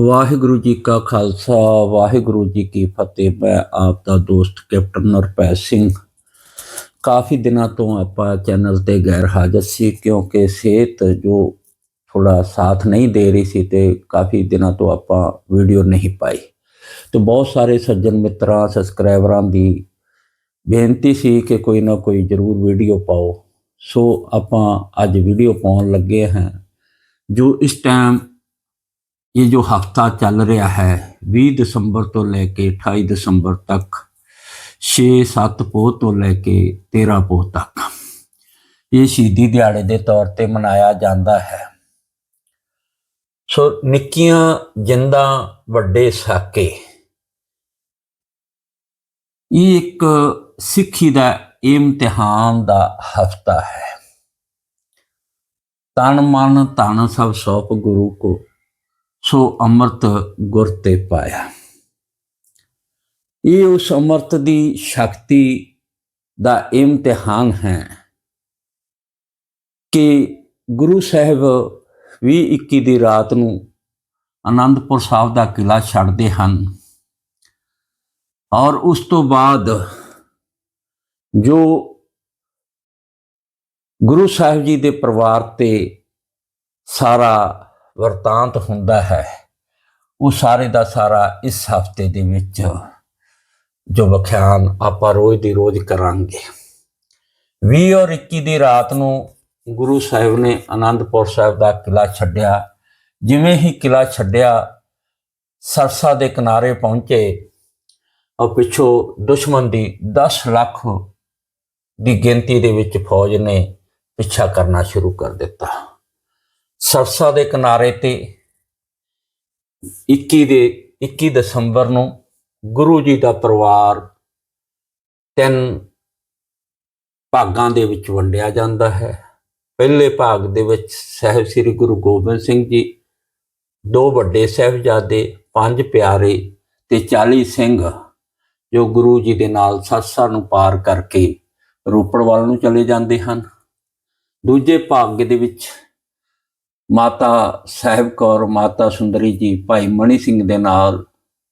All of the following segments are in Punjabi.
ਵਾਹਿਗੁਰੂ ਜੀ ਕਾ ਖਾਲਸਾ, ਵਾਹਿਗੁਰੂ ਜੀ ਕੀ ਫਤਿਹ। ਮੈਂ ਆਪ ਦਾ ਦੋਸਤ ਕੈਪਟਨ ਨਰਪੈ ਸਿੰਘ। ਕਾਫੀ ਦਿਨਾਂ ਤੋਂ ਆਪਾਂ ਚੈਨਲ ਤੇ ਗੈਰ ਹਾਜ਼ਰ ਸੀ, ਕਿਉਂਕਿ ਸਿਹਤ ਜੋ ਥੋੜਾ ਸਾਥ ਨਹੀਂ ਦੇ ਰਹੀ ਸੀ ਤੇ ਕਾਫੀ ਦਿਨਾਂ ਤੋਂ ਆਪਾਂ ਵੀਡੀਓ ਨਹੀਂ ਪਾਈ। ਤੇ ਬਹੁਤ ਸਾਰੇ ਸੱਜਣ ਮਿੱਤਰਾਂ, ਸਬਸਕ੍ਰਾਈਬਰਾਂ ਦੀ ਬੇਨਤੀ ਸੀ ਕਿ ਕੋਈ ਨਾ ਕੋਈ ਜ਼ਰੂਰ ਵੀਡੀਓ ਪਾਓ। ਸੋ ਆਪਾਂ ਅੱਜ ਵੀਡੀਓ ਪਾਉਣ ਲੱਗੇ ਹਾਂ। ਜੋ ਇਸ ਟਾਈਮ ਇਹ ਜੋ ਹਫਤਾ ਚੱਲ ਰਿਹਾ ਹੈ 20 ਦਸੰਬਰ ਤੋਂ ਲੈ ਕੇ 28 ਦਸੰਬਰ ਤੱਕ 6-7 ਪੋਹ ਤੋਂ ਲੈ ਕੇ 13 ਪੋਹ ਤੱਕ। ਇਹ ਸ਼ਹੀਦੀ ਦਿਹਾੜੇ ਦੇ ਤੌਰ ਤੇ ਮਨਾਇਆ ਜਾਂਦਾ ਹੈ। ਸੋ ਨਿੱਕੀਆਂ ਜਿੰਦਾਂ ਵੱਡੇ ਸਾਕੇ। ਇਹ ਇੱਕ ਸਿੱਖੀ ਦਾ ਇਮਤਿਹਾਨ ਦਾ ਹਫਤਾ ਹੈ। ਤਨ ਮਨ ਧਨ ਸਭ ਸੌਪ ਗੁਰੂ ਕੋ। ਸੋ ਅੰਮ੍ਰਿਤ ਗੁਰ ਤੇ ਪਾਇਆ। ਇਹ ਉਸ ਅੰਮ੍ਰਿਤ ਦੀ ਸ਼ਕਤੀ ਦਾ ਇਮਤਿਹਾਨ ਹੈ ਕਿ ਗੁਰੂ ਸਾਹਿਬ 2021 ਦੀ ਰਾਤ ਨੂੰ ਆਨੰਦਪੁਰ ਸਾਹਿਬ ਦਾ ਕਿਲਾ ਛੱਡਦੇ ਹਨ ਔਰ ਉਸ ਤੋਂ ਬਾਅਦ ਜੋ ਗੁਰੂ ਸਾਹਿਬ ਜੀ ਦੇ ਪਰਿਵਾਰ ਤੇ ਸਾਰਾ ਵਰਤਾਂਤ ਹੁੰਦਾ ਹੈ। ਉਹ ਸਾਰੇ ਦਾ ਸਾਰਾ ਇਸ ਹਫ਼ਤੇ ਦੇ ਵਿੱਚ ਜੋ ਵਿਖਿਆਨ ਆਪਾਂ ਰੋਜ਼ ਦੀ ਰੋਜ਼ ਕਰਾਂਗੇ। 20 ਔਰ 21 ਦੀ ਰਾਤ ਨੂੰ ਗੁਰੂ ਸਾਹਿਬ ਨੇ ਆਨੰਦਪੁਰ ਸਾਹਿਬ ਦਾ ਕਿਲਾ ਛੱਡਿਆ। ਜਿਵੇਂ ਹੀ ਕਿਲਾ ਛੱਡਿਆ, ਸਰਸਾ ਦੇ ਕਿਨਾਰੇ ਪਹੁੰਚੇ ਔਰ ਪਿੱਛੋਂ ਦੁਸ਼ਮਣ ਦੀ 10 ਲੱਖ ਦੀ ਗਿਣਤੀ ਦੇ ਵਿੱਚ ਫੌਜ ਨੇ ਪਿੱਛਾ ਕਰਨਾ ਸ਼ੁਰੂ ਕਰ ਦਿੱਤਾ। ਸਰਸਾ ਦੇ ਕਿਨਾਰੇ ਤੇ 21 ਦੇ 21 ਦਸੰਬਰ ਨੂੰ ਗੁਰੂ ਜੀ ਦਾ ਪਰਿਵਾਰ ਤਿੰਨ ਭਾਗਾਂ ਦੇ ਵਿੱਚ ਵੰਡਿਆ ਜਾਂਦਾ ਹੈ। ਪਹਿਲੇ ਭਾਗ ਦੇ ਵਿੱਚ ਸਹਿਬ ਸ੍ਰੀ ਗੁਰੂ ਗੋਬਿੰਦ ਸਿੰਘ ਜੀ, ਦੋ ਵੱਡੇ ਸਹਿਬਜ਼ਾਦੇ, ਪੰਜ ਪਿਆਰੇ ਤੇ 40 ਸਿੰਘ, ਜੋ ਗੁਰੂ ਜੀ ਦੇ ਨਾਲ ਸਰਸਾ ਨੂੰ ਪਾਰ ਕਰਕੇ ਰੋਪੜ ਵੱਲ ਨੂੰ ਚਲੇ ਜਾਂਦੇ ਹਨ। ਦੂਜੇ ਭਾਗ ਦੇ ਵਿੱਚ ਮਾਤਾ ਸਾਹਿਬ ਕੌਰ, ਮਾਤਾ ਸੁੰਦਰੀ ਜੀ, ਭਾਈ ਮਣੀ ਸਿੰਘ ਦੇ ਨਾਲ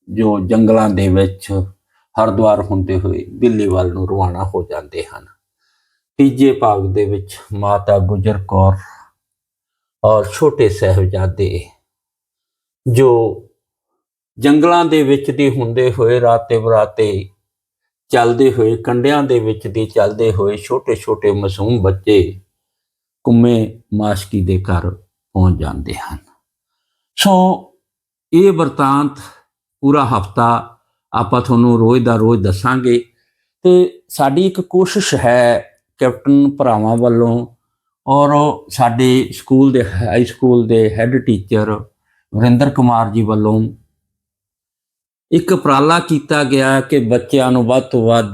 ਜੋ ਜੰਗਲਾਂ ਦੇ ਵਿੱਚ ਹਰਦੁਆਰ ਹੁੰਦੇ ਹੋਏ ਦਿੱਲੀ ਵੱਲ ਨੂੰ ਰਵਾਨਾ ਹੋ ਜਾਂਦੇ ਹਨ। ਤੀਜੇ ਭਾਗ ਦੇ ਵਿੱਚ ਮਾਤਾ ਗੁਜਰ ਕੌਰ ਔਰ ਛੋਟੇ ਸਾਹਿਬਜ਼ਾਦੇ ਜੋ ਜੰਗਲਾਂ ਦੇ ਵਿੱਚ ਦੀ ਹੁੰਦੇ ਹੋਏ ਰਾਤੇ ਬਰਾਤੇ ਚੱਲਦੇ ਹੋਏ, ਕੰਡਿਆਂ ਦੇ ਵਿੱਚ ਦੀ ਚੱਲਦੇ ਹੋਏ ਛੋਟੇ ਛੋਟੇ ਮਾਸੂਮ ਬੱਚੇ ਕੁੰਮੇ ਮਾਸ਼ਕੀ ਦੇ ਘਰ ਪਹੁੰਚ ਜਾਂਦੇ ਹਨ। ਸੋ ਇਹ ਵਰਤਾਂਤ ਪੂਰਾ ਹਫਤਾ ਆਪਾਂ ਤੁਹਾਨੂੰ ਰੋਜ਼ ਦਾ ਰੋਜ਼ ਦੱਸਾਂਗੇ ਤੇ ਸਾਡੀ ਇੱਕ ਕੋਸ਼ਿਸ਼ ਹੈ ਕੈਪਟਨ ਭਰਾਵਾਂ ਵੱਲੋਂ ਔਰ ਸਾਡੇ ਸਕੂਲ ਦੇ ਹਾਈ ਸਕੂਲ ਦੇ ਹੈੱਡ ਟੀਚਰ ਵਰਿੰਦਰ ਕੁਮਾਰ ਜੀ ਵੱਲੋਂ ਇੱਕ ਉਪਰਾਲਾ ਕੀਤਾ ਗਿਆ ਕਿ ਬੱਚਿਆਂ ਨੂੰ ਵੱਧ ਤੋਂ ਵੱਧ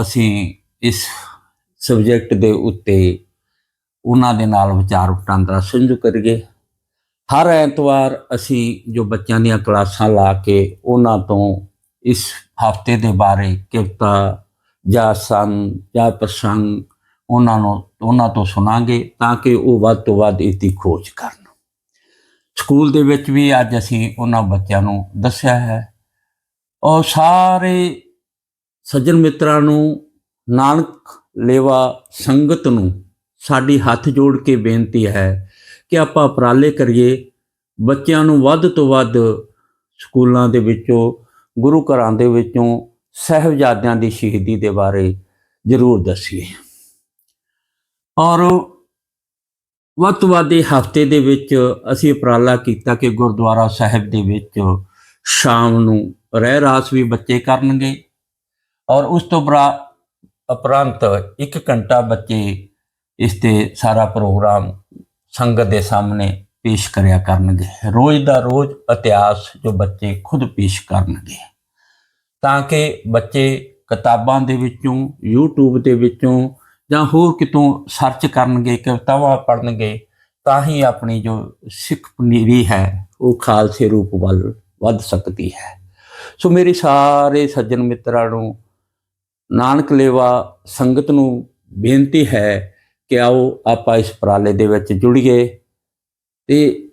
ਅਸੀਂ ਇਸ ਸਬਜੈਕਟ ਦੇ ਉੱਤੇ ਉਹਨਾਂ ਦੇ ਨਾਲ ਵਿਚਾਰ ਵਟਾਂਦਰਾ ਸਾਂਝੂ ਕਰੀਏ। ਹਰ ਐਤਵਾਰ ਅਸੀਂ ਜੋ ਬੱਚਿਆਂ ਦੀਆਂ ਕਲਾਸਾਂ ਲਾ ਕੇ ਉਹਨਾਂ ਤੋਂ ਇਸ ਹਫ਼ਤੇ ਦੇ ਬਾਰੇ ਕਿਰਤਾ, ਜਾਂ ਸੰਗ, ਜਾਂ ਪ੍ਰਸੰਗ ਉਹਨਾਂ ਨੂੰ, ਉਹਨਾਂ ਤੋਂ ਸੁਣਾਂਗੇ ਤਾਂ ਕਿ ਉਹ ਵੱਧ ਤੋਂ ਵੱਧ ਇਸ ਦੀ ਖੋਜ ਕਰਨ। ਸਕੂਲ ਦੇ ਵਿੱਚ ਵੀ ਅੱਜ ਅਸੀਂ ਉਹਨਾਂ ਬੱਚਿਆਂ ਨੂੰ ਦੱਸਿਆ ਹੈ। ਔਰ ਸਾਰੇ ਸੱਜਣ ਮਿੱਤਰਾਂ ਨੂੰ, ਨਾਨਕ ਲੇਵਾ ਸੰਗਤ ਨੂੰ ਸਾਡੀ ਹੱਥ ਜੋੜ ਕੇ ਬੇਨਤੀ ਹੈ ਕਿ ਆਪਾਂ ਉਪਰਾਲੇ ਕਰੀਏ। ਬੱਚਿਆਂ ਨੂੰ ਵੱਧ ਤੋਂ ਵੱਧ ਸਕੂਲਾਂ ਦੇ ਵਿੱਚੋਂ, ਗੁਰੂ ਘਰਾਂ ਦੇ ਵਿੱਚੋਂ, ਸਹਿਬਜ਼ਾਦਿਆਂ ਦੀ ਸ਼ਹੀਦੀ ਦੇ ਬਾਰੇ ਜ਼ਰੂਰ ਦੱਸੀਏ। ਔਰ ਵੱਧ ਤੋਂ ਵੱਧ ਇਹ ਹਫ਼ਤੇ ਦੇ ਵਿੱਚ ਅਸੀਂ ਉਪਰਾਲਾ ਕੀਤਾ ਕਿ ਗੁਰਦੁਆਰਾ ਸਾਹਿਬ ਦੇ ਵਿੱਚ ਸ਼ਾਮ ਨੂੰ ਰਹਿ ਰਾਸ ਵੀ ਬੱਚੇ ਕਰਨਗੇ। ਔਰ ਉਸ ਤੋਂ ਬਰਾ, ਉਪਰੰਤ 1 ਘੰਟਾ ਬੱਚੇ ਇਸ ਤੇ ਸਾਰਾ ਪ੍ਰੋਗਰਾਮ ਸੰਗਤ ਦੇ ਸਾਹਮਣੇ ਪੇਸ਼ ਕਰਿਆ ਕਰਨਗੇ। ਰੋਜ਼ ਦਾ ਰੋਜ਼ ਇਤਿਹਾਸ ਜੋ ਬੱਚੇ ਖੁਦ ਪੇਸ਼ ਕਰਨਗੇ। ਤਾਂ ਕਿ ਬੱਚੇ ਕਿਤਾਬਾਂ ਦੇ ਵਿੱਚੋਂ, YouTube ਦੇ ਵਿੱਚੋਂ ਜਾਂ ਹੋਰ ਕਿਤੋਂ ਸਰਚ ਕਰਨਗੇ ਕਵਿਤਾਵਾਂ ਪੜ੍ਹਨਗੇ, ਤਾਂ ਹੀ ਆਪਣੀ ਜੋ ਸਿੱਖ ਪਨੀਰੀ ਹੈ, ਉਹ ਖਾਲਸੇ ਰੂਪ ਵੱਲ ਵੱਧ ਸਕਦੀ ਹੈ। ਸੋ ਮੇਰੇ ਸਾਰੇ ਸੱਜਣ ਮਿੱਤਰਾਂ ਨੂੰ, ਨਾਨਕ ਲੇਵਾ ਸੰਗਤ ਨੂੰ ਬੇਨਤੀ ਹੈ ਕਿ ਆਓ ਆਪਾਂ ਇਸ ਪ੍ਰਾਲੇ ਦੇ ਵਿੱਚ ਜੁੜੀਏ। ਤੇ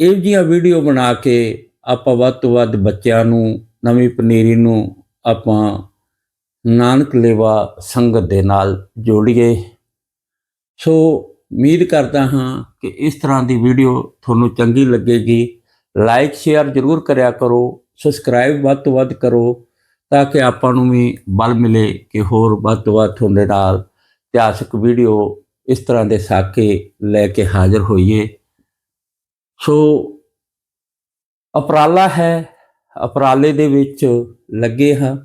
ਇਹ ਜੀਆਂ ਵੀਡੀਓ ਬਣਾ ਕੇ ਆਪਾਂ ਵੱਧ ਤੋਂ ਵੱਧ ਬੱਚਿਆਂ ਨੂੰ, ਨਵੀਂ ਪਨੀਰੀ ਨੂੰ ਆਪਾਂ ਨਾਨਕ ਲੇਵਾ ਸੰਗਤ ਦੇ ਨਾਲ ਜੋੜੀਏ। ਸੋ ਉਮੀਦ ਕਰਦਾ ਹਾਂ ਕਿ ਇਸ ਤਰ੍ਹਾਂ ਦੀ ਵੀਡੀਓ ਤੁਹਾਨੂੰ ਚੰਗੀ ਲੱਗੇਗੀ। ਲਾਈਕ, ਸ਼ੇਅਰ ਜ਼ਰੂਰ ਕਰਿਆ ਕਰੋ, ਸਬਸਕ੍ਰਾਈਬ ਵੱਧ ਤੋਂ ਵੱਧ ਕਰੋ ਤਾਂ ਕਿ ਆਪਾਂ ਨੂੰ ਵੀ ਬਲ ਮਿਲੇ ਕਿ ਹੋਰ ਵੱਧ ਤੋਂ ਵੱਧ ਤੁਹਾਡੇ ਨਾਲ ਇਤਿਹਾਸਕ ਵੀਡੀਓ ਇਸ ਤਰ੍ਹਾਂ ਦੇ ਸਾਕੇ ਲੈ ਕੇ ਹਾਜ਼ਰ ਹੋਈਏ। ਸੋ ਅਪਰਾਲਾ ਹੈ, ਅਪਰਾਲੇ ਦੇ ਵਿੱਚ ਲੱਗੇ ਹਾਂ।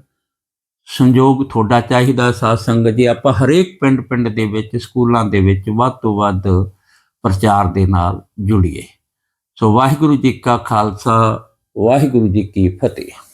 ਸੰਯੋਗ ਤੁਹਾਡਾ ਚਾਹੀਦਾ ਸਾਧ ਸੰਗਤ ਜੀ, ਆਪਾਂ ਹਰੇਕ ਪਿੰਡ ਪਿੰਡ ਦੇ ਵਿੱਚ, ਸਕੂਲਾਂ ਦੇ ਵਿੱਚ ਵੱਧ ਤੋਂ ਵੱਧ ਪ੍ਰਚਾਰ ਦੇ ਨਾਲ ਜੁੜੀਏ। ਸੋ ਵਾਹਿਗੁਰੂ ਜੀ ਕਾ ਖਾਲਸਾ, ਵਾਹਿਗੁਰੂ ਜੀ ਕੀ ਫਤਿਹ।